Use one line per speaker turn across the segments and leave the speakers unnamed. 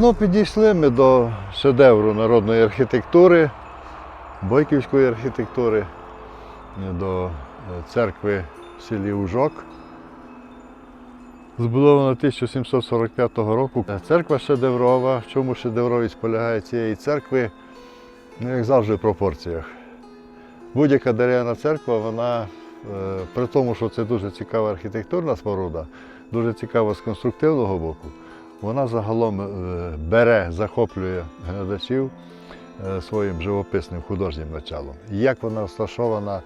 Ну, підійшли ми до шедевру народної архітектури, бойківської архітектури, до е, церкви в селі Ужок. Збудована 1745 року. Церква шедеврова. В чому шедевровість полягає цієї церкви? Ну, як завжди, в пропорціях. Будь-яка дерев'яна церква, вона, е, при тому, що це дуже цікава архітектурна споруда, дуже цікава з конструктивного боку, вона загалом е, бере, захоплює глядачів е, своїм живописним художнім началом. Як вона розташована,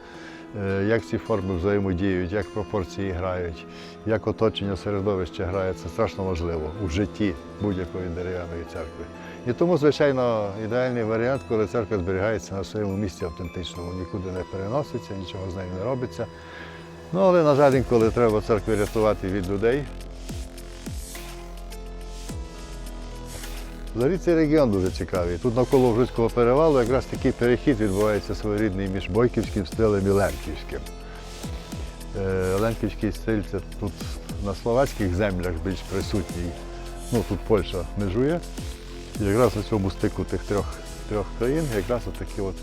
е, як ці форми взаємодіють, як пропорції грають, як оточення середовище грає, це страшно важливо у житті будь-якої дерев'яної церкви. І тому, звичайно, ідеальний варіант, коли церква зберігається на своєму місці автентичному, нікуди не переноситься, нічого з нею не робиться. Ну, але, на жаль, інколи треба церкву рятувати від людей. Взагалі цей регіон дуже цікавий. Тут навколо Вжицького перевалу якраз такий перехід відбувається своєрідний між Бойківським стилем і Лемківським. Е, Лемківський стиль це тут на словацьких землях більш присутній. Ну, тут Польща межує. І якраз на цьому стику тих трьох, трьох країн якраз такі от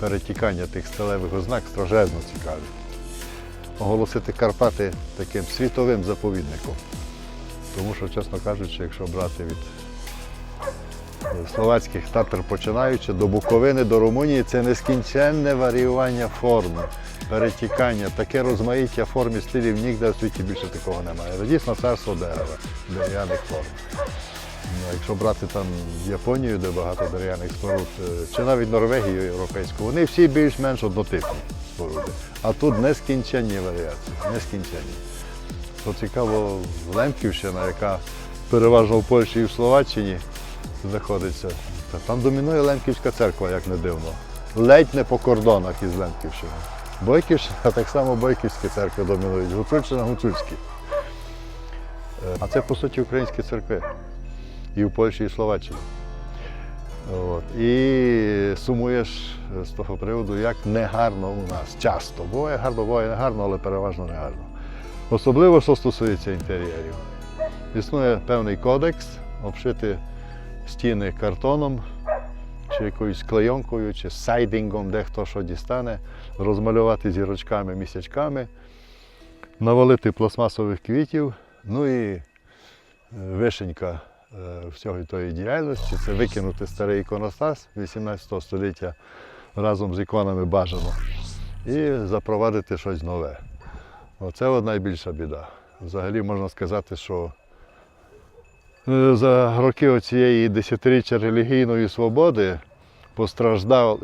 перетікання тих сталевих ознак страшезно цікаві. Оголосити Карпати таким світовим заповідником. Тому що, чесно кажучи, якщо брати від словацьких татар починаючи до Буковини, до Румунії, це нескінченне варіювання форми, перетікання, таке розмаїття форм і стилів ніде в світі більше такого немає. Дійсно царство дерева, дерев'яних форм. Ну, якщо брати там Японію, де багато дерев'яних споруд, е, чи навіть Норвегію європейську, вони всі більш-менш однотипні споруди. А тут нескінченні варіації, нескінченні. Що цікаво, Лемківщина, яка переважно в Польщі і в Словаччині знаходиться, там домінує Лемківська церква, як не дивно. Ледь не по кордонах із Лемківщиною. Бойківщина, так само Бойківські церкви домінують, Гуцульщина, Гуцульські. Е, А це, по суті, українські церкви і в Польщі, і в Словаччині. От. І сумуєш з того приводу, як негарно у нас. Часто. Буває гарно, буває негарно, але переважно негарно. Особливо, що стосується інтер'єрів. Існує певний кодекс обшити стіни картоном, чи якоюсь клейонкою, чи сайдингом, де хто що дістане, розмалювати зірочками, місячками, навалити пластмасових квітів, ну і е, вишенька е, всього тої діяльності це викинути старий іконостас 18 століття разом з іконами бажано і запровадити щось нове. Оце от найбільша біда. Взагалі можна сказати, що за роки цієї десятиріччя релігійної свободи постраждав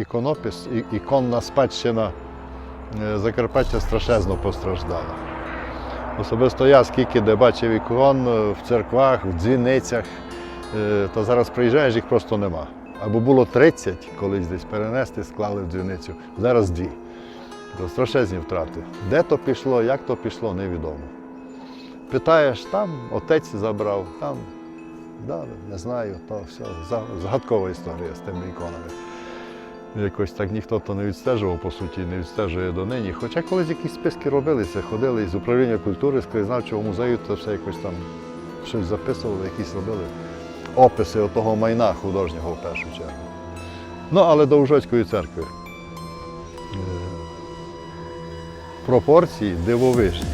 іконопис, іконна спадщина е, Закарпаття страшезно постраждала. Особисто я скільки де бачив ікон е, в церквах, в дзвіницях, е, то зараз приїжджаєш, їх просто нема. Або було 30 колись десь перенести, склали в дзвіницю, зараз дві. Страшезні втрати. Де то пішло, як то пішло, невідомо. Питаєш, там отець забрав, там, да, не знаю, то все, за- загадкова історія з тими іконами. Якось так ніхто то не відстежував, по суті, не відстежує донині. Хоча колись якісь списки робилися, ходили із управління культури, з краєзнавчого музею, то все якось там щось записували, якісь робили описи отого майна художнього в першу чергу. Ну, але до Ужоцької церкви. Е, Пропорції дивовижні.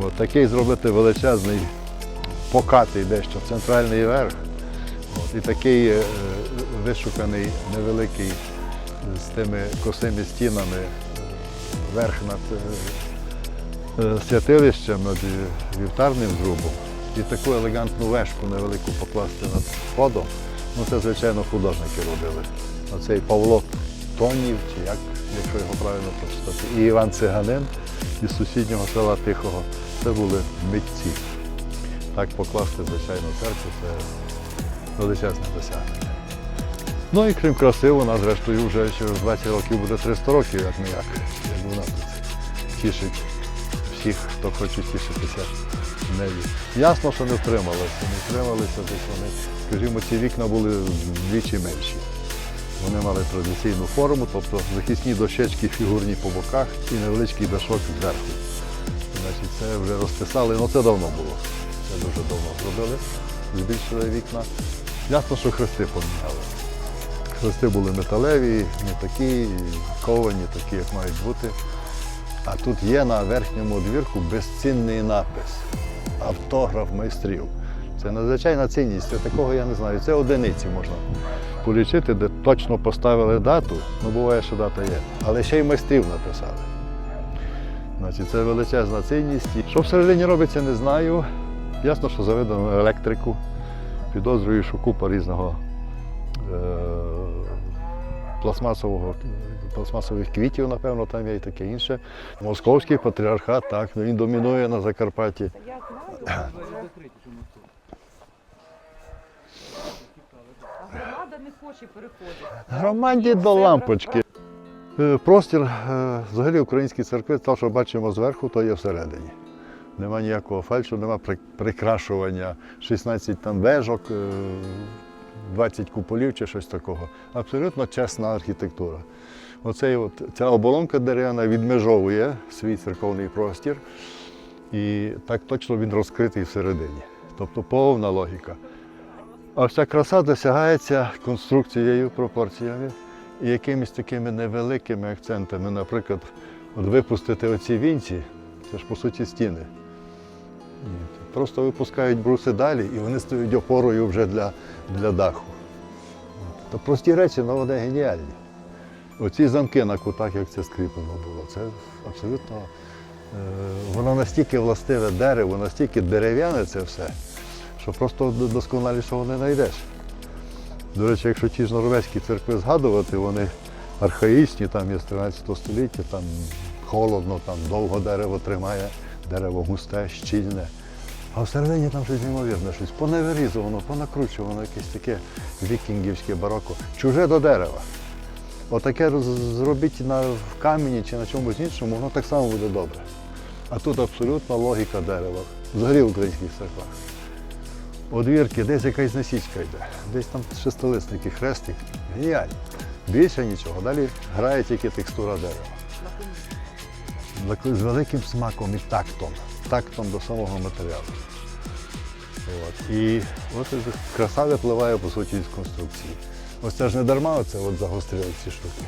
От, такий зробити величезний, покатий дещо центральний верх. От, і такий е, вишуканий невеликий з тими косими стінами верх над е, е, святилищем, над е, вівтарним зрубом. І таку елегантну вешку невелику покласти над входом. Ну це, звичайно, художники робили. Оцей Павло Тонів, чи як, якщо його правильно прочитати, і Іван Циганин із сусіднього села Тихого. Це були митці. Так покласти, звичайно, церкву це величезне досягнення. Ну і крім краси, вона зрештою вже через 20 років буде 300 років, як не як. Як вона тут тішить всіх, хто хоче тішитися нею. Ясно, що не втрималися. Не втрималися, десь вони, скажімо, ці вікна були вдвічі менші. Вони мали традиційну форму, тобто захисні дощечки фігурні по боках і невеличкий дашок зверху. Значить, це вже розписали, ну це давно було. Це дуже давно зробили. збільшили вікна. Ясно, що хрести поміняли. Хрести були металеві, не такі, ковані, такі, як мають бути. А тут є на верхньому двірку безцінний напис автограф майстрів. Це надзвичайна цінність, це такого я не знаю. Це одиниці можна полічити, де точно поставили дату, ну буває, що дата є, але ще й майстрів написали. Значить, це величезна цінність. Що всередині робиться, не знаю. Ясно, що заведено електрику. Підозрюю, що купа різного е- пластмасового, пластмасових квітів, напевно, там є і таке інше. Московський патріархат, так, ну, він домінує на Закарпатті.
Громада не хоче переходити.
Громаді до лампочки. Е, Простір е, взагалі української церкви, те, що бачимо зверху, то є всередині. Нема ніякого фальшу, нема прикрашування, 16 там вежок, е, 20 куполів чи щось такого. Абсолютно чесна архітектура. Оцей от, ця оболонка дерев'яна відмежовує свій церковний простір, і так точно він розкритий всередині. Тобто повна логіка. А вся краса досягається конструкцією, пропорціями і якимись такими невеликими акцентами. Наприклад, от випустити оці вінці, це ж по суті стіни. Просто випускають бруси далі і вони стають опорою вже для, для даху. То прості речі, але вони геніальні. Оці замки на кутах, як це скріплено було, це абсолютно. е, Воно настільки властиве дерево, настільки дерев'яне це все, що просто до- досконалішого не знайдеш. До речі, якщо ті ж норвезькі церкви згадувати, вони архаїчні, там є з 13 століття, там холодно, там довго дерево тримає, дерево густе, щільне. А всередині там щось неймовірне, щось поневирізовано, понакручувано, якесь таке вікінгівське бароко, чуже до дерева. Отаке зробіть на в камені чи на чомусь іншому, воно так само буде добре. А тут абсолютно логіка дерева, взагалі в українських церквах. Одвірки, десь якась насічка йде, десь там шестолисники, хрестик. Геніально. Більше нічого. Далі грає тільки текстура дерева. З великим смаком і тактом. Тактом до самого матеріалу. От. І от краса випливає по суті з конструкції. Ось це ж не дарма оце от загострили ці штуки.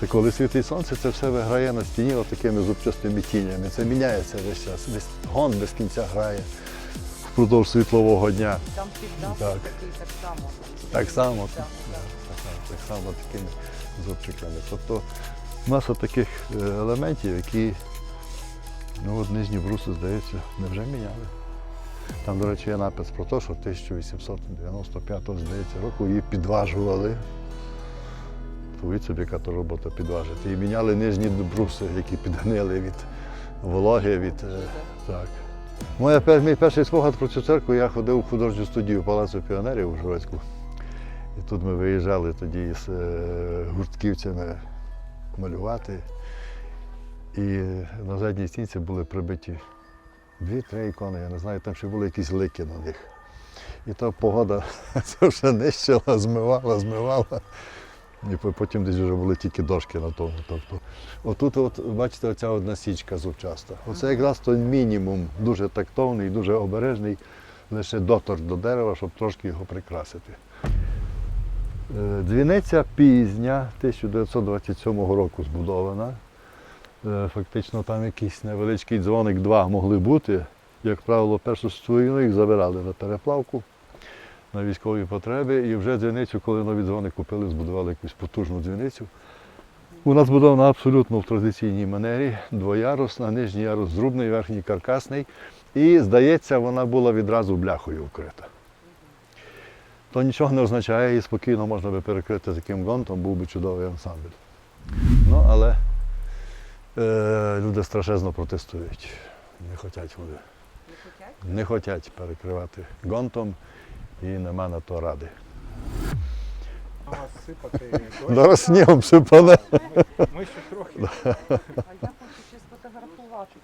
Це коли світить сонце, це все виграє на стіні от такими зубчастими тінями. Це міняється весь час. Весь гон без кінця грає впродовж світлового дня.
Там піддав
Так.
такий так само.
Так само,
Так,
так, так само такими зубчиками. Тобто маса таких е, елементів, які ну, от нижні бруси, здається, не вже міняли. Там, до речі, є напис про те, що 1895 здається, року її підважували. Уявіть собі, яка то робота підважити. І міняли нижні бруси, які підгнили від вологи, від. е, Так. Моя, мій перший спогад про цю церкву, я ходив у художню студію Палацу піонерів у Жорецьку. І тут ми виїжджали тоді з е, гуртківцями малювати. І на задній стінці були прибиті дві-три ікони, я не знаю, там ще були якісь лики на них. І та погода це вже нищила, змивала, змивала. І потім десь вже були тільки дошки на тому. Тобто, отут, от, бачите, оця одна січка зубчаста. Оце якраз той мінімум, дуже тактовний, дуже обережний, лише доторк до дерева, щоб трошки його прикрасити. Е, Дзвіниця пізня, 1927 року збудована. Е, Фактично там якийсь невеличкий дзвоник, два могли бути. Як правило, першу свою їх забирали на переплавку на військові потреби. І вже дзвіницю, коли нові дзвони купили, збудували якусь потужну дзвіницю. У Вона збудована абсолютно в традиційній манері, двоярусна, нижній ярус зрубний, верхній каркасний. І, здається, вона була відразу бляхою вкрита. То нічого не означає, її спокійно можна би перекрити таким гонтом, був би чудовий ансамбль. Ну, але е, люди страшезно протестують. Не хочуть вони.
Не
хочуть перекривати гонтом і нема на то ради.
А вас сипати
Зараз снігом сипане.
Ми ще трохи.
А я хочу ще сфотографувати.